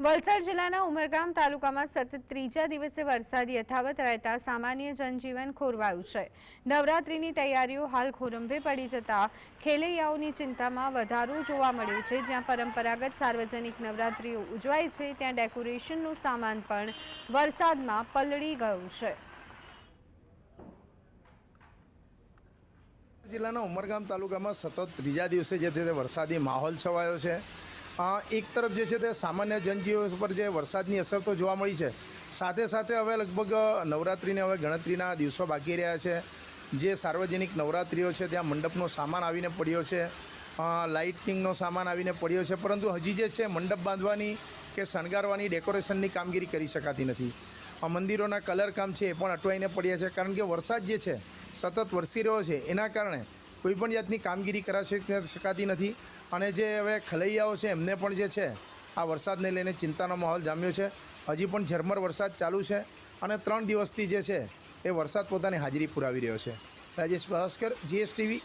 વલસાડ જિલ્લાના ઉમરગામ તાલુકામાં સતત ત્રીજા દિવસે વરસાદ યથાવત રહેતા સામાન્ય જનજીવન ખોરવાયું છે. નવરાત્રીની તૈયારીઓ હાલ ખોરંભે પડી જતા ખેલૈયાઓની ચિંતામાં વધારો જોવા મળ્યો છે. જ્યાં પરંપરાગત સાર્વજનિક નવરાત્રીઓ ઉજવાય છે, ત્યાં ડેકોરેશનનું સામાન પણ વરસાદમાં પલળી ગયું છે. જિલ્લાના ઉમરગામ તાલુકામાં સતત ત્રીજા દિવસે જે વરસાદી માહોલ છવાયો છે. એક તરફ જે છે તે સામાન્ય જનજીવન પર જે વરસાદની અસર તો જોવા મળી છે, સાથે સાથે હવે લગભગ નવરાત્રિને હવે ગણતરીના દિવસો બાકી રહ્યા છે. જે સાર્વજનિક નવરાત્રિઓ છે ત્યાં મંડપનો સામાન આવીને પડ્યો છે લાઇટિંગનો સામાન આવીને પડ્યો છે, પરંતુ હજી જે છે મંડપ બાંધવાની કે શણગારવાની ડેકોરેશનની કામગીરી કરી શકાતી નથી. મંદિરોના કલર કામ છે એ પણ અટવાઈને પડ્યા છે, કારણ કે વરસાદ જે છે સતત વરસી રહ્યો છે, એના કારણે કોઈ પણ જાતની કામગીરી કરાશે શકાતી નથી. અને જે હવે ખલૈયાઓ છે, એમને પણ જે છે, આ વરસાદને લઈને ચિંતાનો માહોલ જામ્યો છે. હજી પણ ઝરમર વરસાદ ચાલુ છે અને ત્રણ દિવસથી જે છે, એ વરસાદ પોતાની હાજરી પુરાવી રહ્યો છે. રાજેશ ભાસ્કર, જીએસટીવી